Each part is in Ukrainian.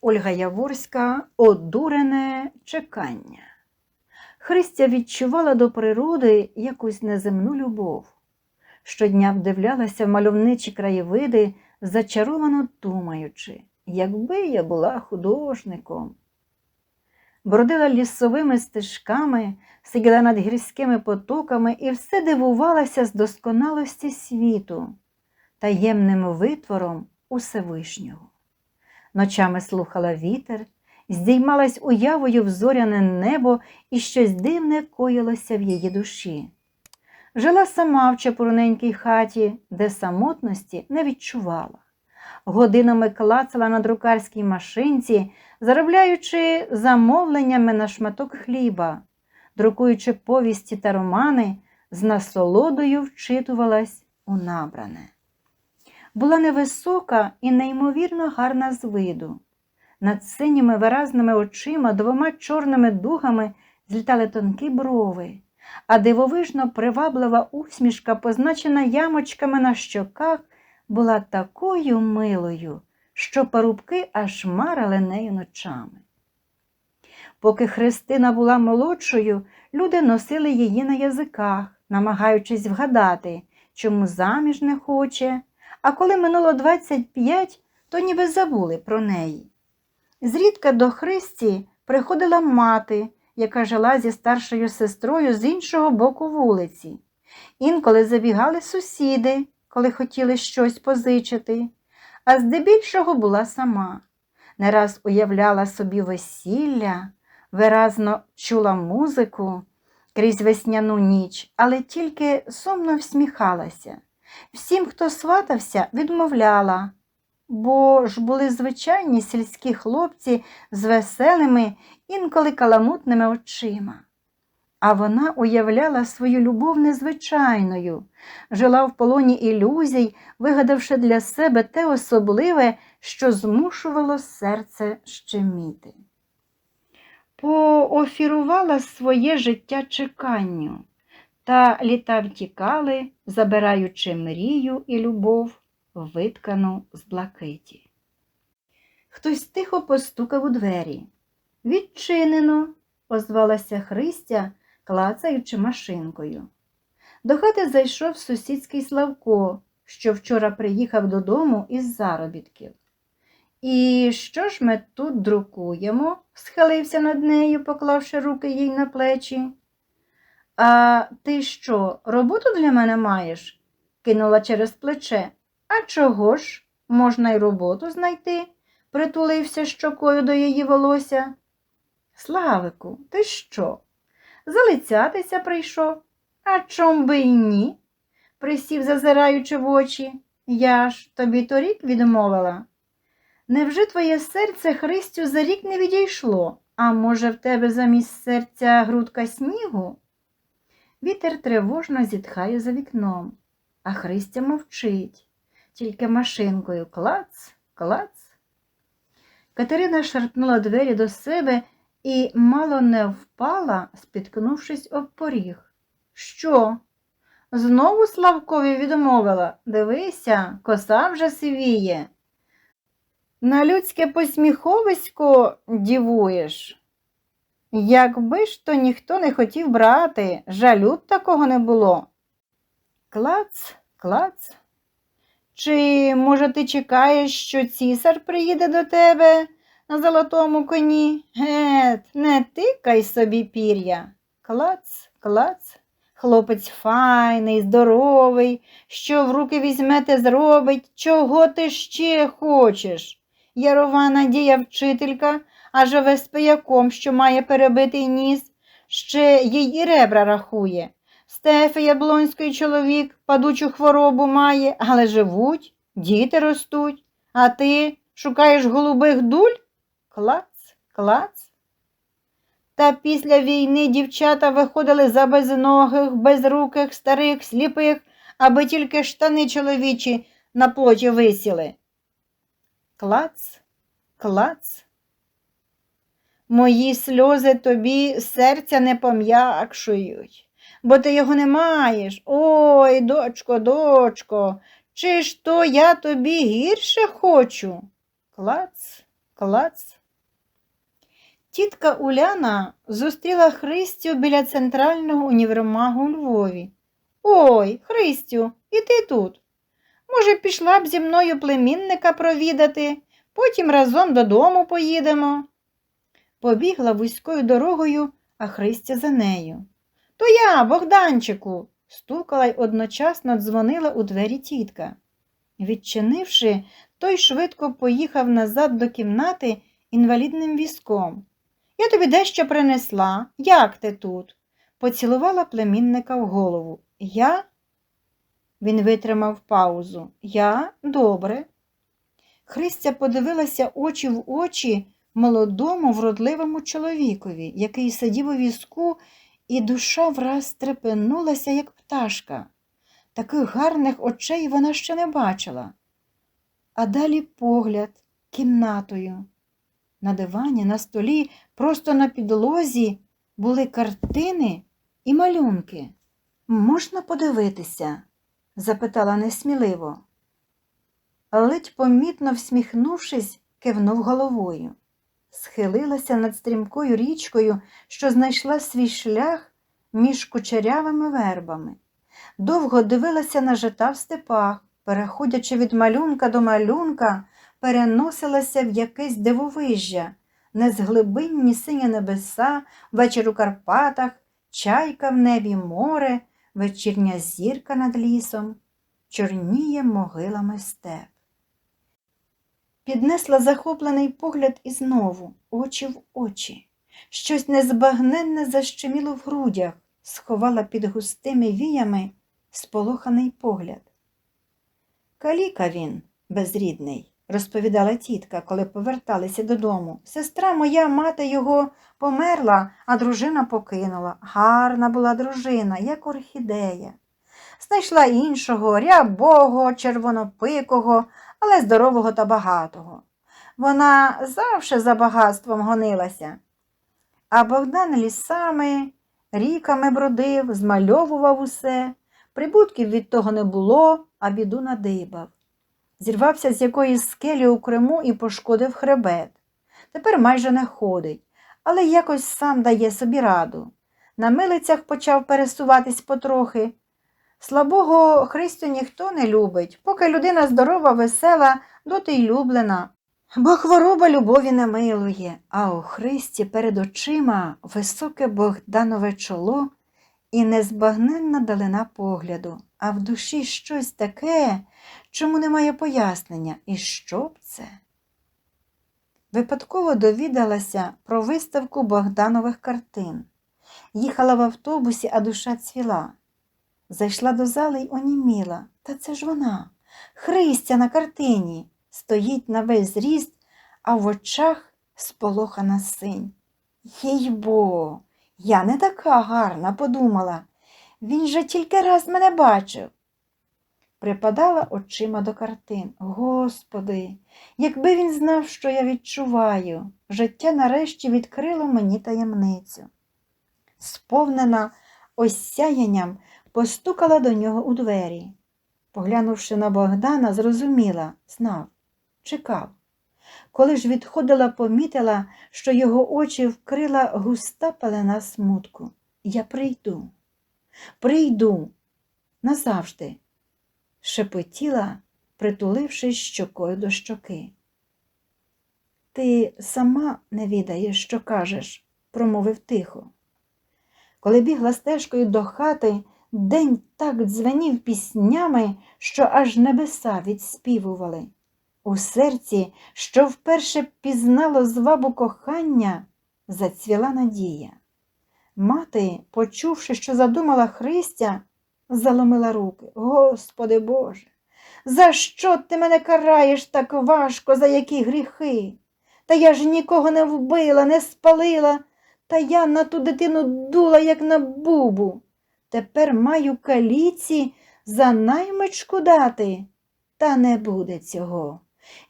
Ольга Яворська одурене чекання. Христя відчувала до природи якусь неземну любов. Щодня вдивлялася в мальовничі краєвиди, зачаровано думаючи, якби я була художником. Бродила лісовими стежками, сиділа над гірськими потоками і все дивувалася з досконалості світу, таємним витвором Усевишнього. Ночами слухала вітер, здіймалась уявою в зоряне небо і щось дивне коїлося в її душі. Жила сама в чепурненькій хаті, де самотності не відчувала. Годинами клацала на друкарській машинці, заробляючи замовленнями на шматок хліба, друкуючи повісті та романи, з насолодою вчитувалась у набране. Була невисока і неймовірно гарна з виду. Над синіми виразними очима двома чорними дугами злітали тонкі брови, а дивовижно приваблива усмішка, позначена ямочками на щоках, була такою милою, що парубки аж марили нею ночами. Поки Христина була молодшою, люди носили її на язиках, намагаючись вгадати, чому заміж не хоче, а коли минуло 25, то ніби забули про неї. Зрідка до Христі приходила мати, яка жила зі старшою сестрою з іншого боку вулиці. Інколи забігали сусіди, коли хотіли щось позичити, а здебільшого була сама. Не раз уявляла собі весілля, виразно чула музику крізь весняну ніч, але тільки сумно всміхалася. Всім, хто сватався, відмовляла, бо ж були звичайні сільські хлопці з веселими, інколи каламутними очима. А вона уявляла свою любов незвичайною, жила в полоні ілюзій, вигадавши для себе те особливе, що змушувало серце щеміти. Поофірувала своє життя чеканню, та літа втікали, забираючи мрію і любов, виткану з блакиті. Хтось тихо постукав у двері. Відчинено, озвалася Христя, клацаючи машинкою. До хати зайшов сусідський Славко, що вчора приїхав додому із заробітків. І що ж ми тут друкуємо? схилився над нею, поклавши руки їй на плечі. А ти що, роботу для мене маєш? кинула через плече. А чого ж? Можна й роботу знайти, притулився щокою до її волосся. Славику, ти що? Залицятися прийшов? А чом би й ні? присів, зазираючи в очі. Я ж тобі торік відмовила. Невже твоє серце Христю за рік не відійшло, а може, в тебе замість серця грудка снігу? Вітер тривожно зітхає за вікном, а Христя мовчить, тільки машинкою клац, клац. Катерина шарпнула двері до себе і мало не впала, спіткнувшись об поріг. Що? Знову Славкові відмовила дивися, коса вже сивіє. На людське посміховисько дівуєш. Якби ж то ніхто не хотів брати, жалю б такого не було. Клац, клац. Чи, може, ти чекаєш, що цісар приїде до тебе на золотому коні? Гет, не тикай собі пір'я. Клац, клац. Хлопець файний, здоровий, що в руки візьмете, зробить, чого ти ще хочеш? Ярова Надія вчителька, а живе з пияком, що має перебитий ніс, ще і ребра рахує. Стефи Яблонський чоловік падучу хворобу має, але живуть, діти ростуть, а ти шукаєш голубих дуль? Клац, клац. Та після війни дівчата виходили за безногих, безруких, старих, сліпих, аби тільки штани чоловічі на плоті висіли. Клац, клац. Мої сльози тобі серця не пом'якшують, бо ти його не маєш. Ой, дочко, дочко, чи ж то я тобі гірше хочу? Клац, Клац. Тітка Уляна зустріла Христю біля центрального універмагу у Львові. Ой, Христю, і ти тут. Може, пішла б зі мною племінника провідати, потім разом додому поїдемо. Побігла вузькою дорогою, а Христя за нею. То я, Богданчику, стукала й одночасно дзвонила у двері тітка. Відчинивши, той швидко поїхав назад до кімнати інвалідним візком. Я тобі дещо принесла. Як ти тут? Поцілувала племінника в голову. Я? Він витримав паузу. Я добре. Христя подивилася очі в очі молодому, вродливому чоловікові, який сидів у візку, і душа враз стрепенулася, як пташка. Таких гарних очей вона ще не бачила. А далі погляд кімнатою. На дивані, на столі, просто на підлозі були картини і малюнки. Можна подивитися? запитала несміливо. Ледь помітно всміхнувшись, кивнув головою. Схилилася над стрімкою річкою, що знайшла свій шлях між кучерявими вербами. Довго дивилася на жита в степах, переходячи від малюнка до малюнка, переносилася в якесь дивовижжя, незглибинні сині небеса, вечір у Карпатах, чайка в небі море, вечірня зірка над лісом, чорніє могилами степ. Піднесла захоплений погляд і знову, очі в очі. Щось незбагненне защеміло в грудях, сховала під густими віями сполоханий погляд. Каліка він, безрідний, розповідала тітка, коли поверталися додому. Сестра моя, мати його померла, а дружина покинула. Гарна була дружина, як орхідея. Знайшла іншого, рябого, червонопикого, але здорового та багатого. Вона завше за багатством гонилася. А Богдан лісами, ріками бродив, змальовував усе, прибутків від того не було, а біду надибав. Зірвався з якоїсь скелі у Криму і пошкодив хребет. Тепер майже не ходить, але якось сам дає собі раду. На милицях почав пересуватись потрохи. Слабого Христю ніхто не любить, поки людина здорова, весела, доти й люблена. Бо хвороба любові не милує, а у Христі перед очима високе Богданове чоло і незбагненна далина погляду, а в душі щось таке, чому немає пояснення, і що б це? Випадково довідалася про виставку Богданових картин. Їхала в автобусі, а душа цвіла. Зайшла до зали й оніміла. Та це ж вона, Христя на картині, стоїть на весь зріст, а в очах сполохана синь. Їй бо, я не така гарна, подумала. Він же тільки раз мене бачив. Припадала очима до картин. Господи, якби він знав, що я відчуваю, життя нарешті відкрило мені таємницю. Сповнена осяянням, постукала до нього у двері. Поглянувши на Богдана, зрозуміла, знав, чекав. Коли ж відходила, помітила, що його очі вкрила густа пелена смутку. Я прийду, прийду назавжди, шепотіла, притулившись щокою до щоки. Ти сама не відаєш, що кажеш, промовив тихо. Коли бігла стежкою до хати, день так дзвенів піснями, що аж небеса відспівували. У серці, що вперше пізнало звабу кохання, зацвіла надія. Мати, почувши, що задумала Христя, заломила руки. Господи Боже, за що ти мене караєш так важко, за які гріхи? Та я ж нікого не вбила, не спалила, та я на ту дитину дула, як на бубу. Тепер маю каліці за наймичку дати, та не буде цього.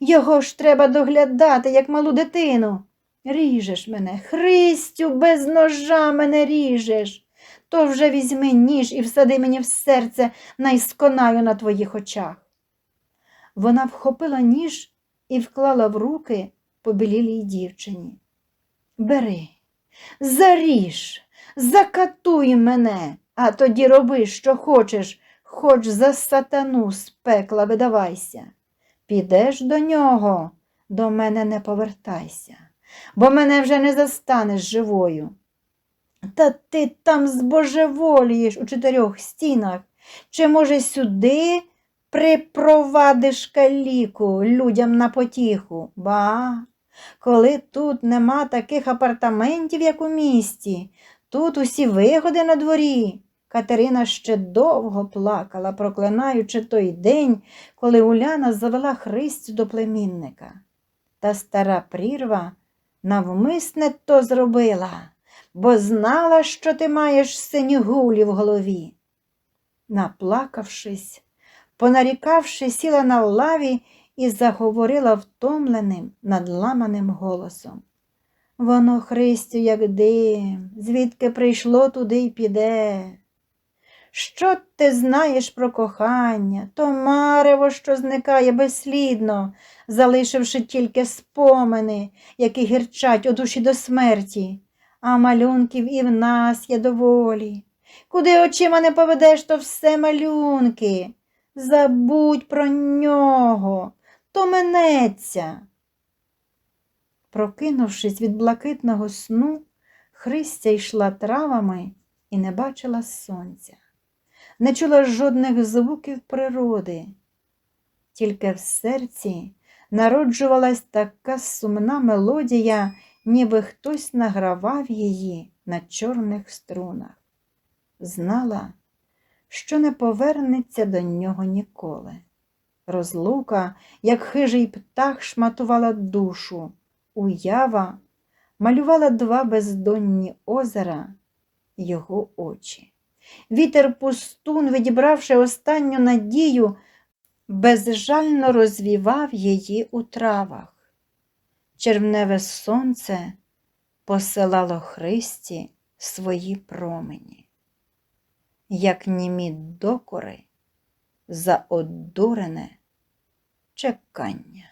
Його ж треба доглядати, як малу дитину. Ріжеш мене, Христю, без ножа мене ріжеш. То вже візьми ніж і всади мені в серце, найсконаю на твоїх очах. Вона вхопила ніж і вклала в руки, побілілій дівчині. Бери, заріж, закатуй мене, а тоді роби, що хочеш, хоч за сатану з пекла видавайся. Підеш до нього, до мене не повертайся, бо мене вже не застанеш живою. Та ти там збожеволієш у чотирьох стінах, чи, може, сюди припровадиш каліку людям на потіху? Ба, коли тут нема таких апартаментів, як у місті, тут усі вигоди на дворі. Катерина ще довго плакала, проклинаючи той день, коли Уляна завела Христю до племінника. Та стара прірва навмисне то зробила, бо знала, що ти маєш сині гулі в голові. Наплакавшись, понарікавши, сіла на лаві і заговорила втомленим, надламаним голосом. Воно, Христю, як дим, звідки прийшло, туди й піде. Що ти знаєш про кохання, то марево, що зникає безслідно, залишивши тільки спомини, які гірчать у душі до смерті, а малюнків і в нас є доволі. Куди очима не поведеш, то все малюнки. Забудь про нього, то минеться. Прокинувшись від блакитного сну, Христя йшла травами і не бачила сонця, не чула жодних звуків природи, тільки в серці народжувалась така сумна мелодія, ніби хтось награвав її на чорних струнах. Знала, що не повернеться до нього ніколи. Розлука, як хижий птах, шматувала душу, уява малювала два бездонні озера його очі. Вітер пустун, відібравши останню надію, безжально розвівав її у травах. Червневе сонце посилало Христі свої промені як німі докори за одурене чекання.